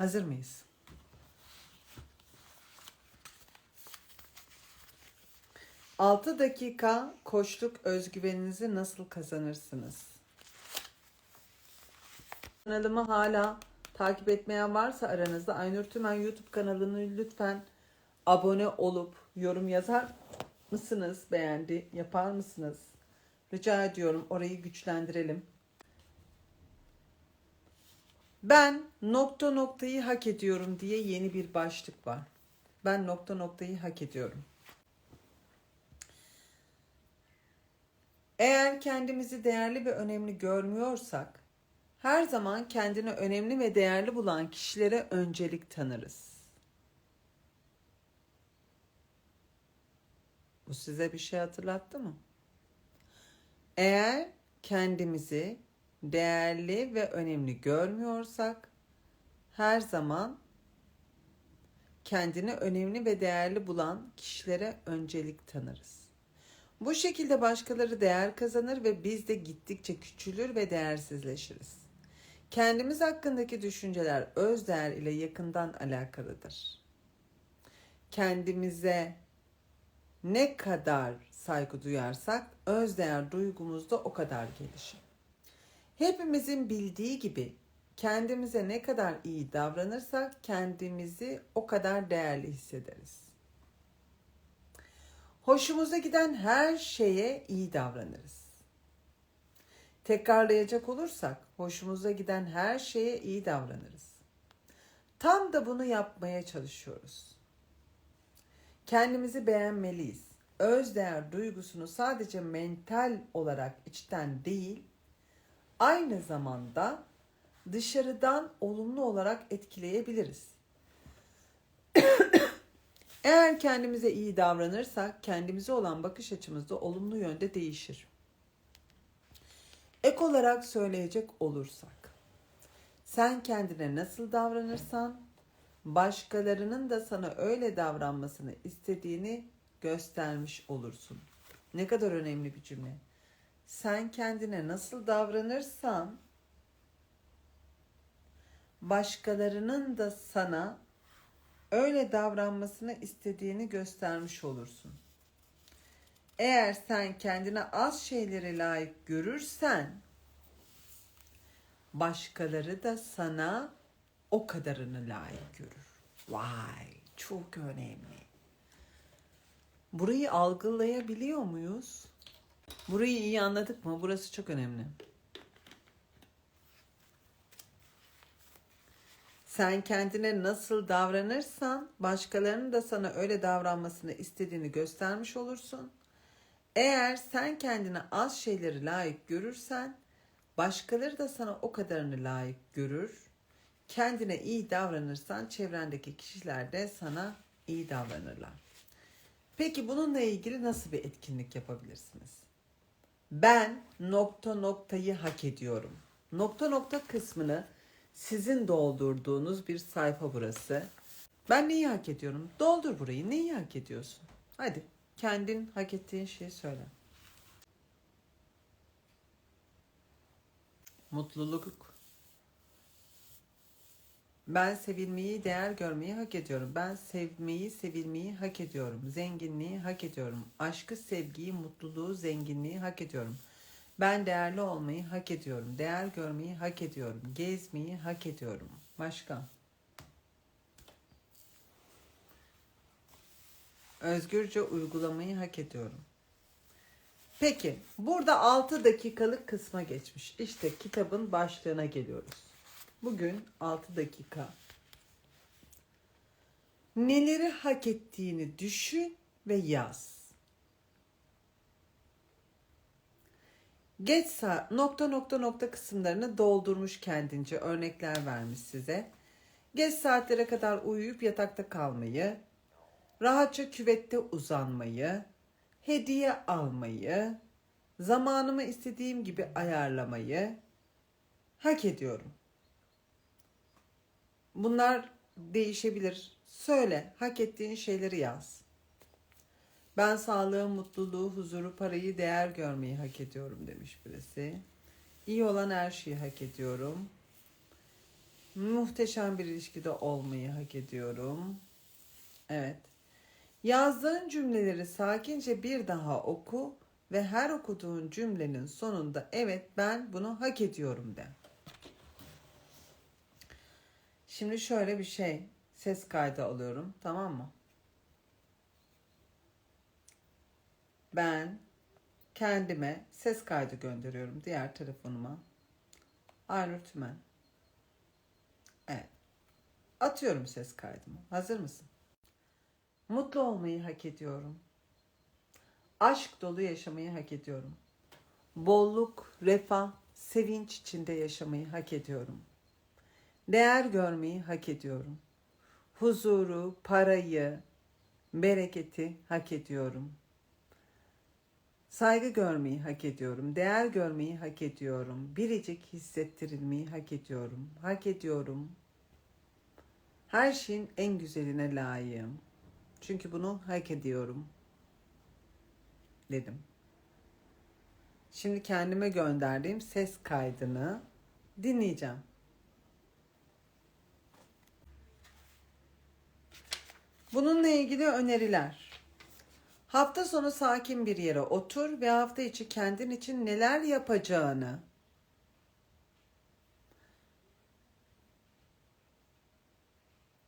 Hazır mıyız? Altı dakika koçluk özgüveninizi nasıl kazanırsınız? Kanalımı hala takip etmeyen varsa aranızda Aynur Tümen YouTube kanalını lütfen abone olup yorum yazar mısınız? Beğendi yapar mısınız? Rica ediyorum orayı güçlendirelim. Ben nokta noktayı hak ediyorum diye yeni bir başlık var. Ben nokta noktayı hak ediyorum. Eğer kendimizi değerli ve önemli görmüyorsak, her zaman kendini önemli ve değerli bulan kişilere öncelik tanırız. Bu size bir şey hatırlattı mı? Eğer kendimizi değerli ve önemli görmüyorsak her zaman kendini önemli ve değerli bulan kişilere öncelik tanırız. Bu şekilde başkaları değer kazanır ve biz de gittikçe küçülür ve değersizleşiriz. Kendimiz hakkındaki düşünceler öz değer ile yakından alakalıdır. Kendimize ne kadar saygı duyarsak öz değer duygumuz da o kadar gelişir. Hepimizin bildiği gibi kendimize ne kadar iyi davranırsak kendimizi o kadar değerli hissederiz. Hoşumuza giden her şeye iyi davranırız. Tekrarlayacak olursak hoşumuza giden her şeye iyi davranırız. Tam da bunu yapmaya çalışıyoruz. Kendimizi beğenmeliyiz. Öz değer duygusunu sadece mental olarak içten değil, aynı zamanda dışarıdan olumlu olarak etkileyebiliriz. Eğer kendimize iyi davranırsak kendimize olan bakış açımız da olumlu yönde değişir. Ek olarak söyleyecek olursak, sen kendine nasıl davranırsan başkalarının da sana öyle davranmasını istediğini göstermiş olursun. Ne kadar önemli bir cümle. Sen kendine nasıl davranırsan başkalarının da sana öyle davranmasını istediğini göstermiş olursun. Eğer sen kendine az şeyleri layık görürsen başkaları da sana o kadarını layık görür. Vay çok önemli. Burayı algılayabiliyor muyuz? Burayı iyi anladık mı? Burası çok önemli. Sen kendine nasıl davranırsan başkalarının da sana öyle davranmasını istediğini göstermiş olursun. Eğer sen kendine az şeyleri layık görürsen başkaları da sana o kadarını layık görür. Kendine iyi davranırsan çevrendeki kişiler de sana iyi davranırlar. Peki bununla ilgili nasıl bir etkinlik yapabilirsiniz? Ben nokta noktayı hak ediyorum. Nokta nokta kısmını sizin doldurduğunuz bir sayfa burası. Ben neyi hak ediyorum? Doldur burayı. Neyi hak ediyorsun? Hadi kendin hak ettiğin şeyi söyle. Mutluluk. Ben sevilmeyi, değer görmeyi hak ediyorum. Ben sevmeyi, sevilmeyi hak ediyorum. Zenginliği hak ediyorum. Aşkı, sevgiyi, mutluluğu, zenginliği hak ediyorum. Ben değerli olmayı hak ediyorum. Değer görmeyi hak ediyorum. Gezmeyi hak ediyorum. Başka? Özgürce uygulamayı hak ediyorum. Peki, burada 6 dakikalık kısma geçmiş. İşte kitabın başlığına geliyoruz. Bugün 6 dakika. Neleri hak ettiğini düşün ve yaz. Geç saat nokta nokta nokta kısımlarını doldurmuş kendince örnekler vermiş size. Geç saatlere kadar uyuyup yatakta kalmayı, rahatça küvette uzanmayı, hediye almayı, zamanımı istediğim gibi ayarlamayı hak ediyorum. Bunlar değişebilir. Söyle, hak ettiğin şeyleri yaz. Ben sağlığı, mutluluğu, huzuru, parayı, değer görmeyi hak ediyorum demiş birisi. İyi olan her şeyi hak ediyorum. Muhteşem bir ilişkide olmayı hak ediyorum. Evet. Yazdığın cümleleri sakince bir daha oku ve her okuduğun cümlenin sonunda evet ben bunu hak ediyorum de. Şimdi şöyle bir şey ses kaydı alıyorum tamam mı? Ben kendime ses kaydı gönderiyorum diğer telefonuma. Aynur Tümen. Evet. Atıyorum ses kaydımı. Hazır mısın? Mutlu olmayı hak ediyorum. Aşk dolu yaşamayı hak ediyorum. Bolluk, refah, sevinç içinde yaşamayı hak ediyorum. Değer görmeyi hak ediyorum. Huzuru, parayı, bereketi hak ediyorum. Saygı görmeyi hak ediyorum. Değer görmeyi hak ediyorum. Biricik hissettirilmeyi hak ediyorum. Hak ediyorum. Her şeyin en güzeline layığım. Çünkü bunu hak ediyorum. Dedim. Şimdi kendime gönderdiğim ses kaydını dinleyeceğim. Bununla ilgili öneriler. Hafta sonu sakin bir yere otur ve hafta içi kendin için neler yapacağını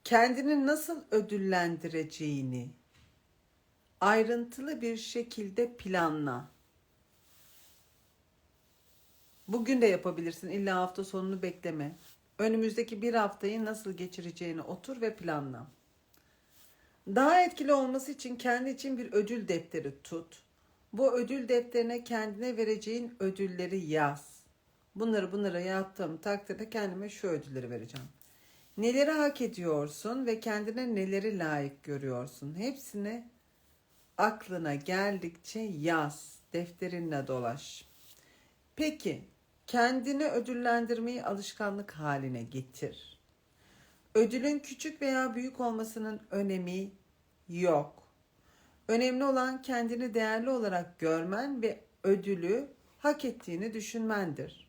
kendini nasıl ödüllendireceğini ayrıntılı bir şekilde planla. Bugün de yapabilirsin. İlla hafta sonunu bekleme. Önümüzdeki bir haftayı nasıl geçireceğini otur ve planla. Daha etkili olması için kendi için bir ödül defteri tut. Bu ödül defterine kendine vereceğin ödülleri yaz. Bunları bunları yaptığım takdirde kendime şu ödülleri vereceğim. Neleri hak ediyorsun ve kendine neleri layık görüyorsun? Hepsini aklına geldikçe yaz. Defterinle dolaş. Peki, kendini ödüllendirmeyi alışkanlık haline getir. Ödülün küçük veya büyük olmasının önemi yok. Önemli olan kendini değerli olarak görmen ve ödülü hak ettiğini düşünmendir.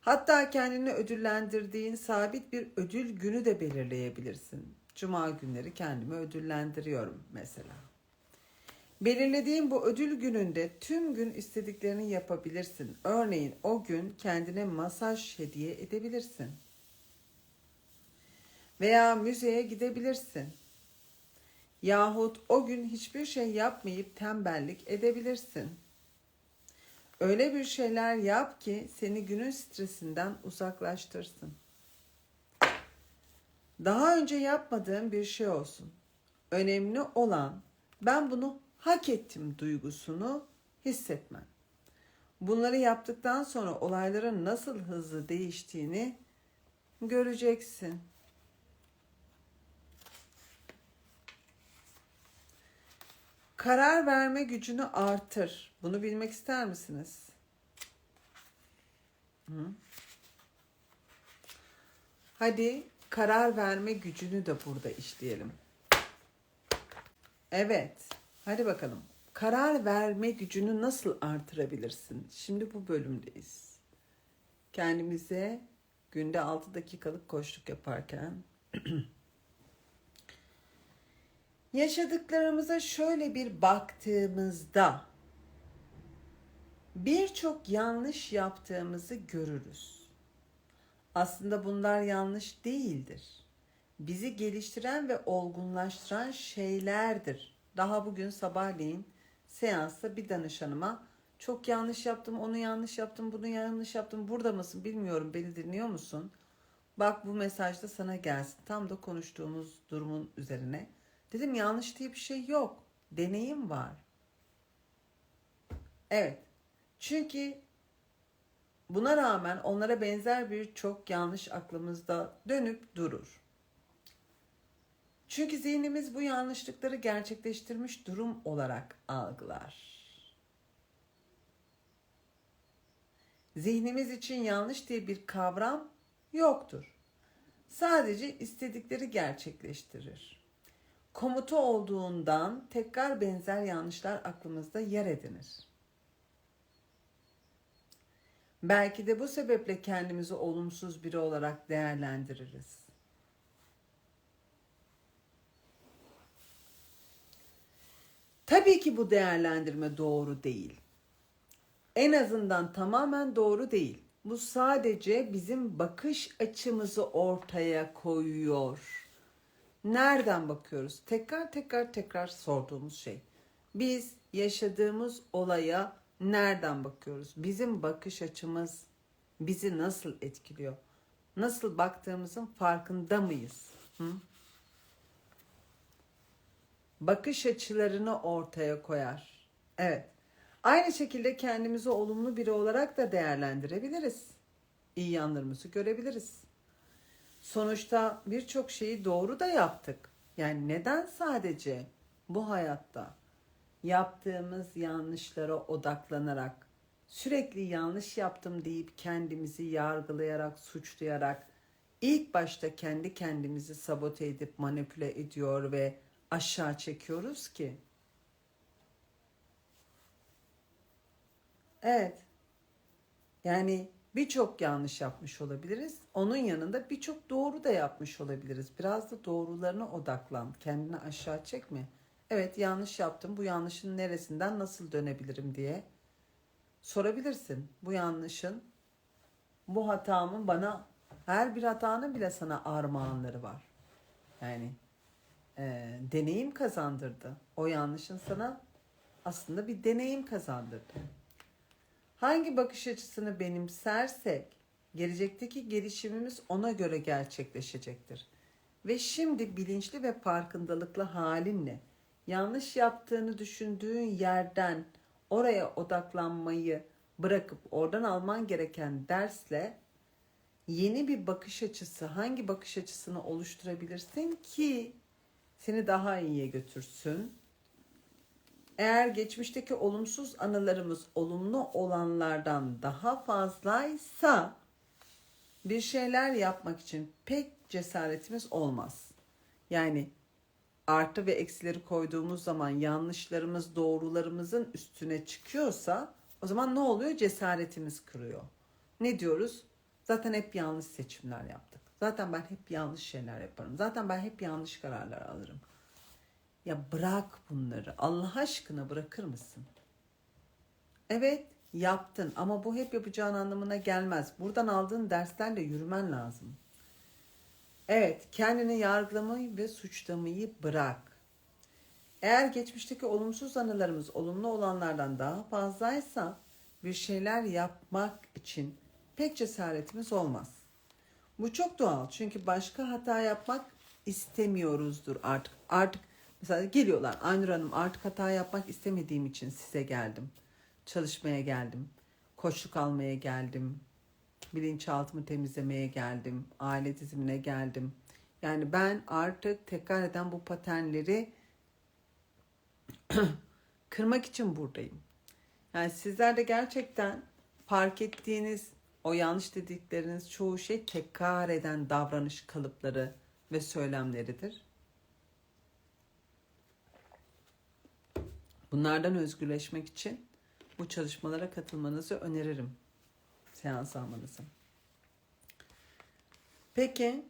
Hatta kendini ödüllendirdiğin sabit bir ödül günü de belirleyebilirsin. Cuma günleri kendimi ödüllendiriyorum mesela. Belirlediğin bu ödül gününde tüm gün istediklerini yapabilirsin. Örneğin o gün kendine masaj hediye edebilirsin. Veya müzeye gidebilirsin. Yahut o gün hiçbir şey yapmayıp tembellik edebilirsin. Öyle bir şeyler yap ki seni günün stresinden uzaklaştırsın. Daha önce yapmadığın bir şey olsun. Önemli olan ben bunu hak ettim duygusunu hissetmen. Bunları yaptıktan sonra olayların nasıl hızlı değiştiğini göreceksin. Karar verme gücünü artır. Bunu bilmek ister misiniz? Hı? Hadi karar verme gücünü de burada işleyelim. Evet. Hadi bakalım. Karar verme gücünü nasıl artırabilirsin? Şimdi bu bölümdeyiz. Kendimize günde 6 dakikalık koşluk yaparken yaşadıklarımıza şöyle bir baktığımızda birçok yanlış yaptığımızı görürüz. Aslında bunlar yanlış değildir. Bizi geliştiren ve olgunlaştıran şeylerdir. Daha bugün sabahleyin seansta bir danışanıma çok yanlış yaptım, onu yanlış yaptım, bunu yanlış yaptım. Burada mısın bilmiyorum, beni dinliyor musun? Bak bu mesaj da sana gelsin. Tam da konuştuğumuz durumun üzerine. Dedim yanlış diye bir şey yok. Deneyim var. Evet. Çünkü buna rağmen onlara benzer bir çok yanlış aklımızda dönüp durur. Çünkü zihnimiz bu yanlışlıkları gerçekleştirmiş durum olarak algılar. Zihnimiz için yanlış diye bir kavram yoktur. Sadece istedikleri gerçekleştirir. Komutu olduğundan tekrar benzer yanlışlar aklımızda yer edinir. Belki de bu sebeple kendimizi olumsuz biri olarak değerlendiririz. Tabii ki bu değerlendirme doğru değil. En azından tamamen doğru değil. Bu sadece bizim bakış açımızı ortaya koyuyor. Nereden bakıyoruz? Tekrar tekrar tekrar sorduğumuz şey. Biz yaşadığımız olaya nereden bakıyoruz? Bizim bakış açımız bizi nasıl etkiliyor? Nasıl baktığımızın farkında mıyız? Hı? Bakış açılarını ortaya koyar. Evet. Aynı şekilde kendimizi olumlu biri olarak da değerlendirebiliriz. İyi yanlarımızı görebiliriz. Sonuçta birçok şeyi doğru da yaptık. Yani neden sadece bu hayatta yaptığımız yanlışlara odaklanarak sürekli yanlış yaptım deyip kendimizi yargılayarak, suçlayarak ilk başta kendi kendimizi sabote edip manipüle ediyor ve aşağı çekiyoruz ki? Evet. Yani birçok yanlış yapmış olabiliriz. Onun yanında birçok doğru da yapmış olabiliriz. Biraz da doğrularına odaklan. Kendini aşağı çekme. Evet yanlış yaptım. Bu yanlışın neresinden nasıl dönebilirim diye sorabilirsin. Bu yanlışın, bu hatamın bana her bir hatanın bile sana armağanları var. Yani e, deneyim kazandırdı. O yanlışın sana aslında bir deneyim kazandırdı. Hangi bakış açısını benimsersek gelecekteki gelişimimiz ona göre gerçekleşecektir. Ve şimdi bilinçli ve farkındalıklı halinle yanlış yaptığını düşündüğün yerden oraya odaklanmayı bırakıp oradan alman gereken dersle yeni bir bakış açısı, hangi bakış açısını oluşturabilirsin ki seni daha iyiye götürsün? Eğer geçmişteki olumsuz anılarımız olumlu olanlardan daha fazlaysa bir şeyler yapmak için pek cesaretimiz olmaz. Yani artı ve eksileri koyduğumuz zaman yanlışlarımız doğrularımızın üstüne çıkıyorsa o zaman ne oluyor? Cesaretimiz kırıyor. Ne diyoruz? Zaten hep yanlış seçimler yaptık. Zaten ben hep yanlış şeyler yaparım. Zaten ben hep yanlış kararlar alırım. Ya bırak bunları. Allah aşkına bırakır mısın? Evet yaptın ama bu hep yapacağın anlamına gelmez. Buradan aldığın derslerle yürümen lazım. Evet kendini yargılamayı ve suçlamayı bırak. Eğer geçmişteki olumsuz anılarımız olumlu olanlardan daha fazlaysa bir şeyler yapmak için pek cesaretimiz olmaz. Bu çok doğal çünkü başka hata yapmak istemiyoruzdur artık. Artık mesela geliyorlar Aynur Hanım artık hata yapmak istemediğim için size geldim. Çalışmaya geldim. Koçluk almaya geldim. Bilinçaltımı temizlemeye geldim. Aile dizimine geldim. Yani ben artık tekrar eden bu paternleri kırmak için buradayım. Yani sizler de gerçekten fark ettiğiniz o yanlış dedikleriniz çoğu şey tekrar eden davranış kalıpları ve söylemleridir. Bunlardan özgürleşmek için bu çalışmalara katılmanızı öneririm. Seans almanızı. Peki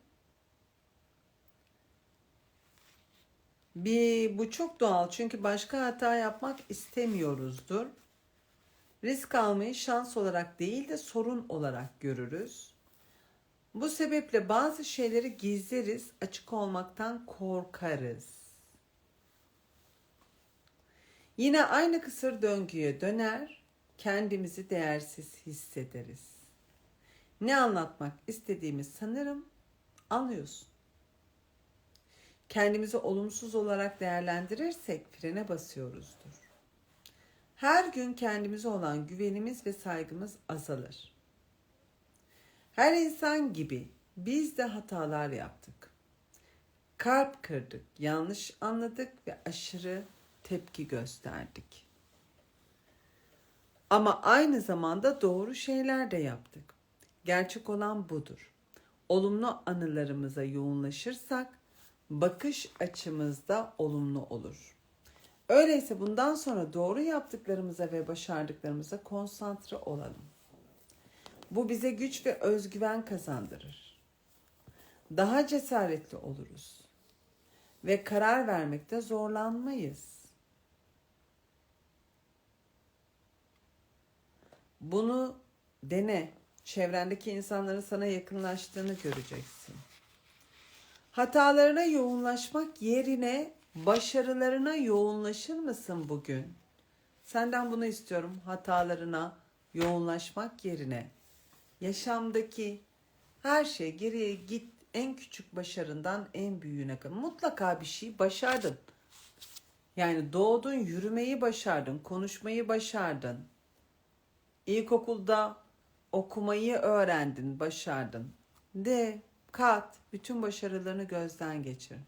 bir bu çok doğal çünkü başka hata yapmak istemiyoruzdur. Risk almayı şans olarak değil de sorun olarak görürüz. Bu sebeple bazı şeyleri gizleriz, açık olmaktan korkarız. Yine aynı kısır döngüye döner, kendimizi değersiz hissederiz. Ne anlatmak istediğimi sanırım anlıyorsun. Kendimizi olumsuz olarak değerlendirirsek frene basıyoruzdur. Her gün kendimize olan güvenimiz ve saygımız azalır. Her insan gibi biz de hatalar yaptık. Kalp kırdık, yanlış anladık ve aşırı tepki gösterdik. Ama aynı zamanda doğru şeyler de yaptık. Gerçek olan budur. Olumlu anılarımıza yoğunlaşırsak bakış açımız da olumlu olur. Öyleyse bundan sonra doğru yaptıklarımıza ve başardıklarımıza konsantre olalım. Bu bize güç ve özgüven kazandırır. Daha cesaretli oluruz ve karar vermekte zorlanmayız. Bunu dene. Çevrendeki insanların sana yakınlaştığını göreceksin. Hatalarına yoğunlaşmak yerine başarılarına yoğunlaşır mısın bugün? Senden bunu istiyorum. Hatalarına yoğunlaşmak yerine yaşamdaki her şey geriye git en küçük başarından en büyüğüne kadar. Mutlaka bir şey başardın. Yani doğdun, yürümeyi başardın, konuşmayı başardın. İlkokulda okumayı öğrendin, başardın. De, kat, bütün başarılarını gözden geçir.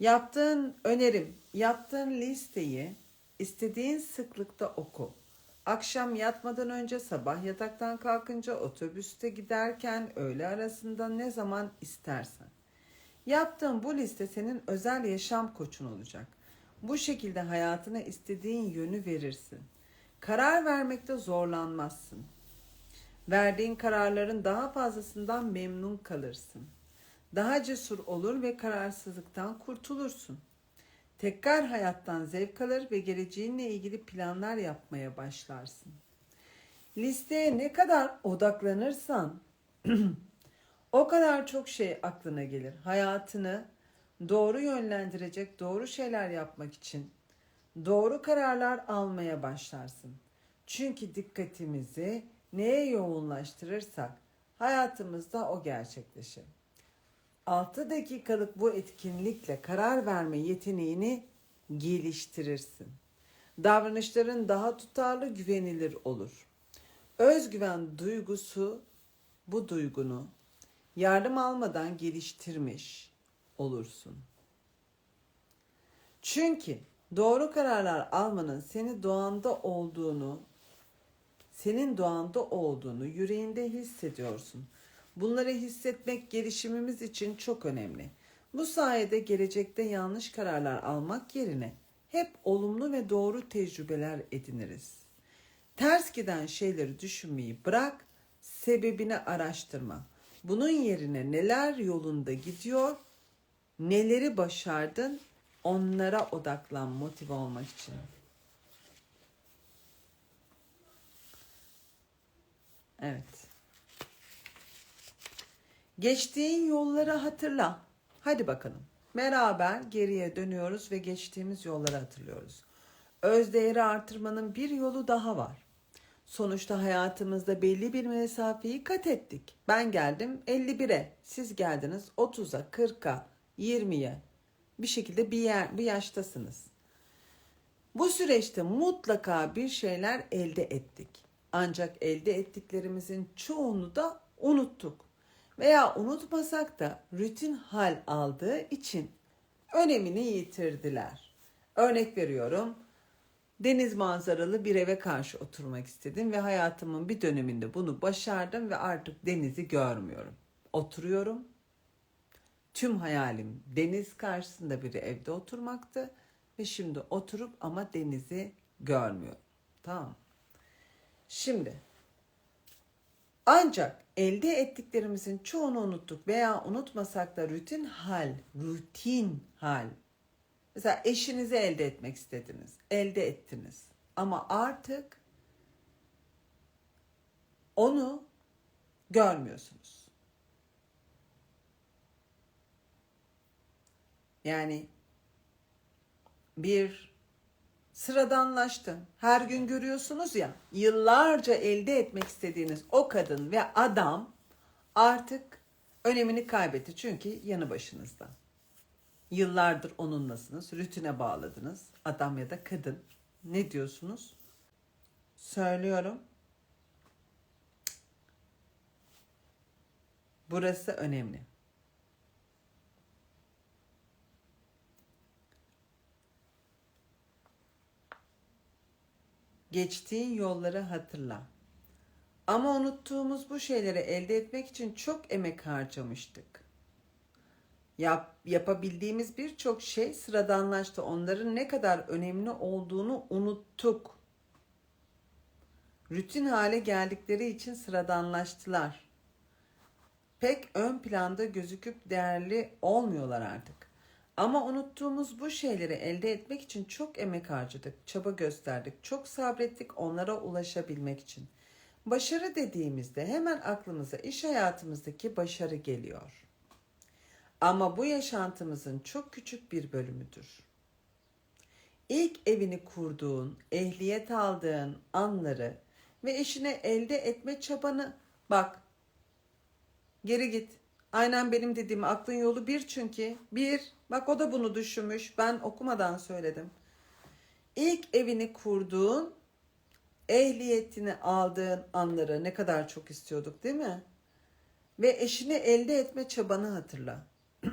Yaptığın önerim, yaptığın listeyi istediğin sıklıkta oku. Akşam yatmadan önce, sabah yataktan kalkınca, otobüste giderken, öğle arasında ne zaman istersen. Yaptığın bu liste senin özel yaşam koçun olacak. Bu şekilde hayatına istediğin yönü verirsin. Karar vermekte zorlanmazsın. Verdiğin kararların daha fazlasından memnun kalırsın. Daha cesur olur ve kararsızlıktan kurtulursun. Tekrar hayattan zevk alır ve geleceğinle ilgili planlar yapmaya başlarsın. Listeye ne kadar odaklanırsan o kadar çok şey aklına gelir. Hayatını doğru yönlendirecek doğru şeyler yapmak için doğru kararlar almaya başlarsın. Çünkü dikkatimizi neye yoğunlaştırırsak hayatımızda o gerçekleşir. 6 dakikalık bu etkinlikle karar verme yeteneğini geliştirirsin. Davranışların daha tutarlı, güvenilir olur. Özgüven duygusu bu duygunu yardım almadan geliştirmiş olursun. Çünkü doğru kararlar almanın seni doğanda olduğunu, senin doğanda olduğunu yüreğinde hissediyorsun. Bunları hissetmek gelişimimiz için çok önemli. Bu sayede gelecekte yanlış kararlar almak yerine hep olumlu ve doğru tecrübeler ediniriz. Ters giden şeyleri düşünmeyi bırak, sebebini araştırma. Bunun yerine neler yolunda gidiyor, neleri başardın, onlara odaklan motive olmak için. Evet. Geçtiğin yolları hatırla. Hadi bakalım. Beraber geriye dönüyoruz ve geçtiğimiz yolları hatırlıyoruz. Özdeğeri artırmanın bir yolu daha var. Sonuçta hayatımızda belli bir mesafeyi kat ettik. Ben geldim 51'e, siz geldiniz 30'a, 40'a, 20'ye. Bir şekilde bir yer, bir yaştasınız. Bu süreçte mutlaka bir şeyler elde ettik. Ancak elde ettiklerimizin çoğunu da unuttuk veya unutmasak da rutin hal aldığı için önemini yitirdiler. Örnek veriyorum. Deniz manzaralı bir eve karşı oturmak istedim ve hayatımın bir döneminde bunu başardım ve artık denizi görmüyorum. Oturuyorum. Tüm hayalim deniz karşısında bir evde oturmaktı ve şimdi oturup ama denizi görmüyorum. Tamam. Şimdi ancak elde ettiklerimizin çoğunu unuttuk veya unutmasak da rutin hal, rutin hal. Mesela eşinizi elde etmek istediniz, elde ettiniz. Ama artık onu görmüyorsunuz. Yani bir sıradanlaştı. Her gün görüyorsunuz ya yıllarca elde etmek istediğiniz o kadın ve adam artık önemini kaybetti. Çünkü yanı başınızda. Yıllardır onunlasınız, rutine bağladınız. Adam ya da kadın. Ne diyorsunuz? Söylüyorum. Burası önemli. Geçtiğin yolları hatırla. Ama unuttuğumuz bu şeyleri elde etmek için çok emek harcamıştık. Yap, yapabildiğimiz birçok şey sıradanlaştı. Onların ne kadar önemli olduğunu unuttuk. Rutin hale geldikleri için sıradanlaştılar. Pek ön planda gözüküp değerli olmuyorlar artık. Ama unuttuğumuz bu şeyleri elde etmek için çok emek harcadık, çaba gösterdik, çok sabrettik onlara ulaşabilmek için. Başarı dediğimizde hemen aklımıza iş hayatımızdaki başarı geliyor. Ama bu yaşantımızın çok küçük bir bölümüdür. İlk evini kurduğun, ehliyet aldığın anları ve işine elde etme çabanı bak. Geri git. Aynen benim dediğim aklın yolu bir çünkü. Bir, bak o da bunu düşünmüş. Ben okumadan söyledim. İlk evini kurduğun, ehliyetini aldığın anları ne kadar çok istiyorduk değil mi? Ve eşini elde etme çabanı hatırla.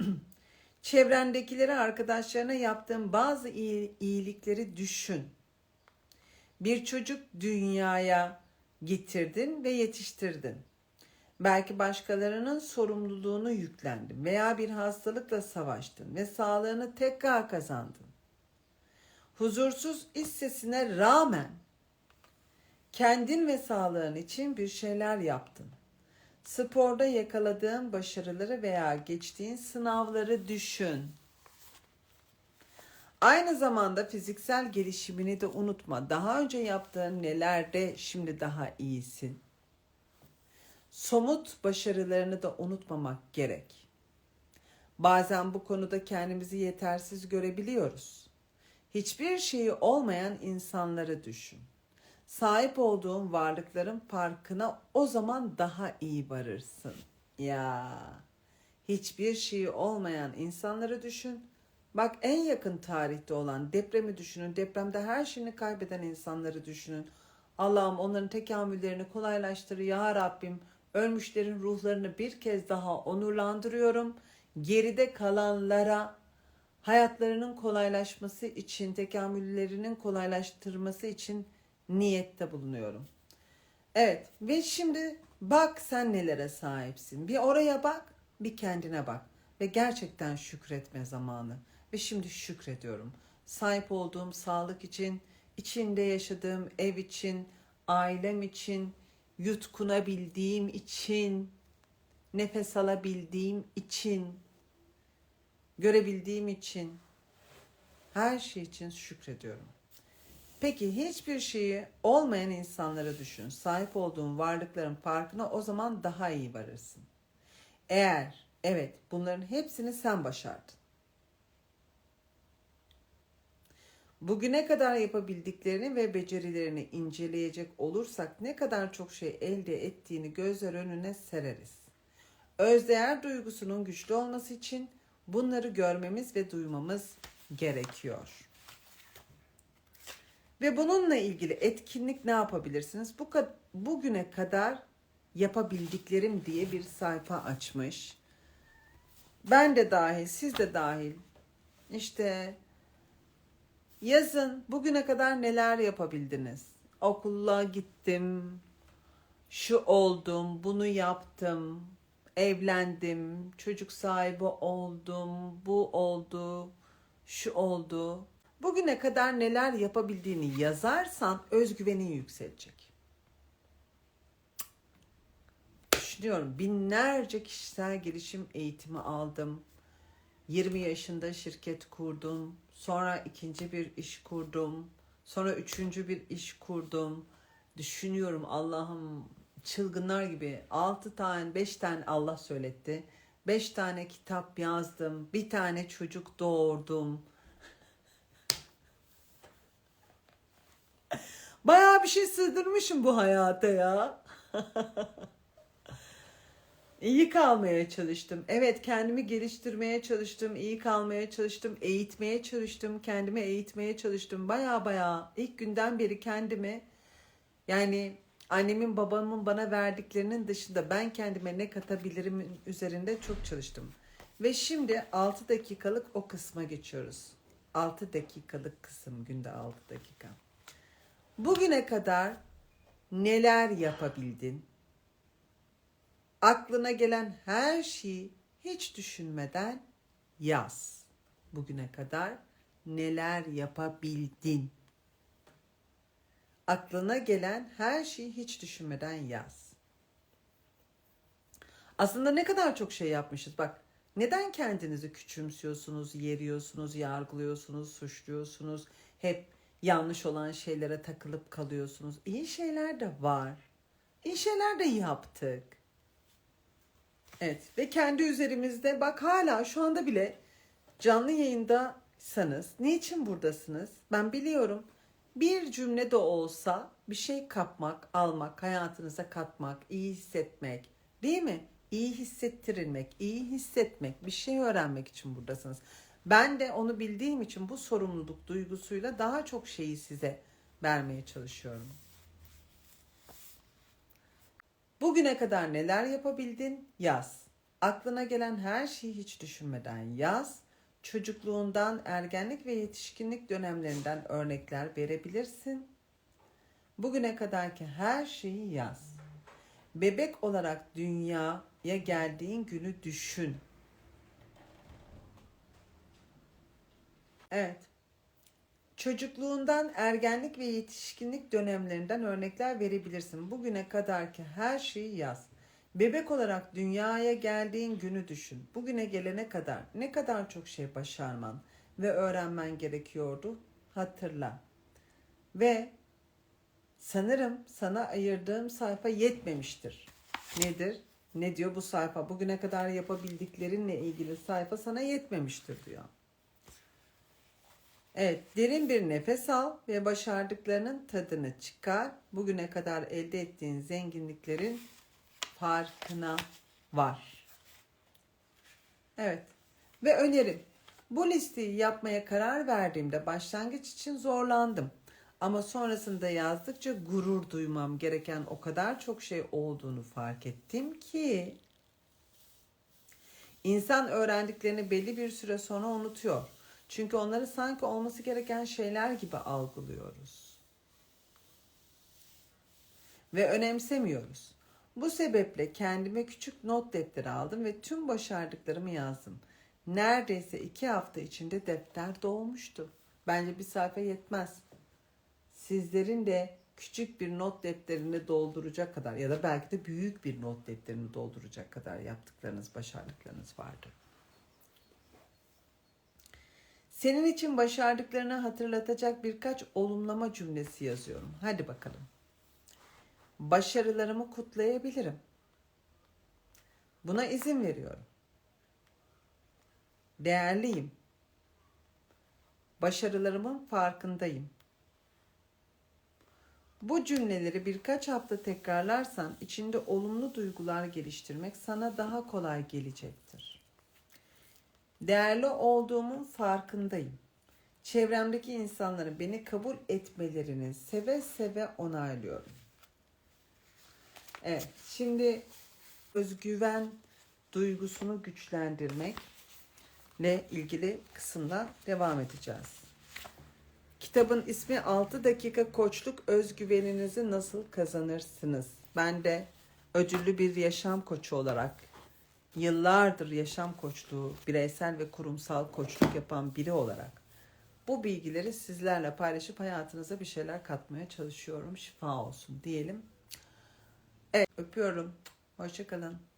Çevrendekilere, arkadaşlarına yaptığın bazı iyi, iyilikleri düşün. Bir çocuk dünyaya getirdin ve yetiştirdin. Belki başkalarının sorumluluğunu yüklendin veya bir hastalıkla savaştın ve sağlığını tekrar kazandın. Huzursuz iç sesine rağmen kendin ve sağlığın için bir şeyler yaptın. Sporda yakaladığın başarıları veya geçtiğin sınavları düşün. Aynı zamanda fiziksel gelişimini de unutma. Daha önce yaptığın nelerde şimdi daha iyisin. Somut başarılarını da unutmamak gerek. Bazen bu konuda kendimizi yetersiz görebiliyoruz. Hiçbir şeyi olmayan insanları düşün. Sahip olduğun varlıkların farkına o zaman daha iyi varırsın. Ya hiçbir şeyi olmayan insanları düşün. Bak en yakın tarihte olan depremi düşünün. Depremde her şeyini kaybeden insanları düşünün. Allah'ım onların tekamüllerini kolaylaştır ya Rabbim. Ölmüşlerin ruhlarını bir kez daha onurlandırıyorum. Geride kalanlara hayatlarının kolaylaşması için, tekamüllerinin kolaylaştırması için niyette bulunuyorum. Evet ve şimdi bak sen nelere sahipsin. Bir oraya bak, bir kendine bak ve gerçekten şükretme zamanı. Ve şimdi şükrediyorum. Sahip olduğum sağlık için, içinde yaşadığım ev için, ailem için, yutkunabildiğim için, nefes alabildiğim için, görebildiğim için, her şey için şükrediyorum. Peki hiçbir şeyi olmayan insanlara düşün. Sahip olduğun varlıkların farkına o zaman daha iyi varırsın. Eğer evet bunların hepsini sen başardın. Bugüne kadar yapabildiklerini ve becerilerini inceleyecek olursak ne kadar çok şey elde ettiğini gözler önüne sereriz. Özdeğer duygusunun güçlü olması için bunları görmemiz ve duymamız gerekiyor. Ve bununla ilgili etkinlik ne yapabilirsiniz? Bu bugüne kadar yapabildiklerim diye bir sayfa açmış. Ben de dahil, siz de dahil. İşte yazın bugüne kadar neler yapabildiniz? Okula gittim, şu oldum, bunu yaptım, evlendim, çocuk sahibi oldum, bu oldu, şu oldu. Bugüne kadar neler yapabildiğini yazarsan özgüvenin yükselecek. Düşünüyorum binlerce kişisel gelişim eğitimi aldım. 20 yaşında şirket kurdum. Sonra ikinci bir iş kurdum. Sonra üçüncü bir iş kurdum. Düşünüyorum Allah'ım çılgınlar gibi 6 tane 5 tane Allah söyletti. 5 tane kitap yazdım. Bir tane çocuk doğurdum Bayağı bir şey sığdırmışım bu hayata ya. İyi kalmaya çalıştım. Evet kendimi geliştirmeye çalıştım. iyi kalmaya çalıştım. Eğitmeye çalıştım. Kendimi eğitmeye çalıştım. Baya baya ilk günden beri kendimi yani annemin babamın bana verdiklerinin dışında ben kendime ne katabilirim üzerinde çok çalıştım. Ve şimdi 6 dakikalık o kısma geçiyoruz. 6 dakikalık kısım günde 6 dakika. Bugüne kadar neler yapabildin? Aklına gelen her şeyi hiç düşünmeden yaz. Bugüne kadar neler yapabildin? Aklına gelen her şeyi hiç düşünmeden yaz. Aslında ne kadar çok şey yapmışız. Bak neden kendinizi küçümsüyorsunuz, yeriyorsunuz, yargılıyorsunuz, suçluyorsunuz? Hep yanlış olan şeylere takılıp kalıyorsunuz. İyi şeyler de var. İyi şeyler de yaptık. Evet ve kendi üzerimizde bak hala şu anda bile canlı yayındaysanız niçin buradasınız? Ben biliyorum bir cümle de olsa bir şey kapmak, almak, hayatınıza katmak, iyi hissetmek değil mi? İyi hissettirilmek, iyi hissetmek, bir şey öğrenmek için buradasınız. Ben de onu bildiğim için bu sorumluluk duygusuyla daha çok şeyi size vermeye çalışıyorum. Bugüne kadar neler yapabildin? Yaz. Aklına gelen her şeyi hiç düşünmeden yaz. Çocukluğundan ergenlik ve yetişkinlik dönemlerinden örnekler verebilirsin. Bugüne kadarki her şeyi yaz. Bebek olarak dünyaya geldiğin günü düşün. Evet. Çocukluğundan ergenlik ve yetişkinlik dönemlerinden örnekler verebilirsin. Bugüne kadarki her şeyi yaz. Bebek olarak dünyaya geldiğin günü düşün. Bugüne gelene kadar ne kadar çok şey başarman ve öğrenmen gerekiyordu hatırla. Ve sanırım sana ayırdığım sayfa yetmemiştir. Nedir? Ne diyor bu sayfa? Bugüne kadar yapabildiklerinle ilgili sayfa sana yetmemiştir diyor. Evet, derin bir nefes al ve başardıklarının tadını çıkar. Bugüne kadar elde ettiğin zenginliklerin farkına var. Evet. Ve önerim. Bu listeyi yapmaya karar verdiğimde başlangıç için zorlandım. Ama sonrasında yazdıkça gurur duymam gereken o kadar çok şey olduğunu fark ettim ki insan öğrendiklerini belli bir süre sonra unutuyor. Çünkü onları sanki olması gereken şeyler gibi algılıyoruz. Ve önemsemiyoruz. Bu sebeple kendime küçük not defteri aldım ve tüm başardıklarımı yazdım. Neredeyse iki hafta içinde defter dolmuştu. Bence bir sayfa yetmez. Sizlerin de küçük bir not defterini dolduracak kadar ya da belki de büyük bir not defterini dolduracak kadar yaptıklarınız, başardıklarınız vardır. Senin için başardıklarını hatırlatacak birkaç olumlama cümlesi yazıyorum. Hadi bakalım. Başarılarımı kutlayabilirim. Buna izin veriyorum. Değerliyim. Başarılarımın farkındayım. Bu cümleleri birkaç hafta tekrarlarsan içinde olumlu duygular geliştirmek sana daha kolay gelecektir. Değerli olduğumun farkındayım. Çevremdeki insanların beni kabul etmelerini seve seve onaylıyorum. Evet, şimdi özgüven duygusunu güçlendirmekle ilgili kısımda devam edeceğiz. Kitabın ismi 6 dakika koçluk özgüveninizi nasıl kazanırsınız? Ben de ödüllü bir yaşam koçu olarak yıllardır yaşam koçluğu, bireysel ve kurumsal koçluk yapan biri olarak bu bilgileri sizlerle paylaşıp hayatınıza bir şeyler katmaya çalışıyorum. Şifa olsun diyelim. Evet öpüyorum. Hoşçakalın.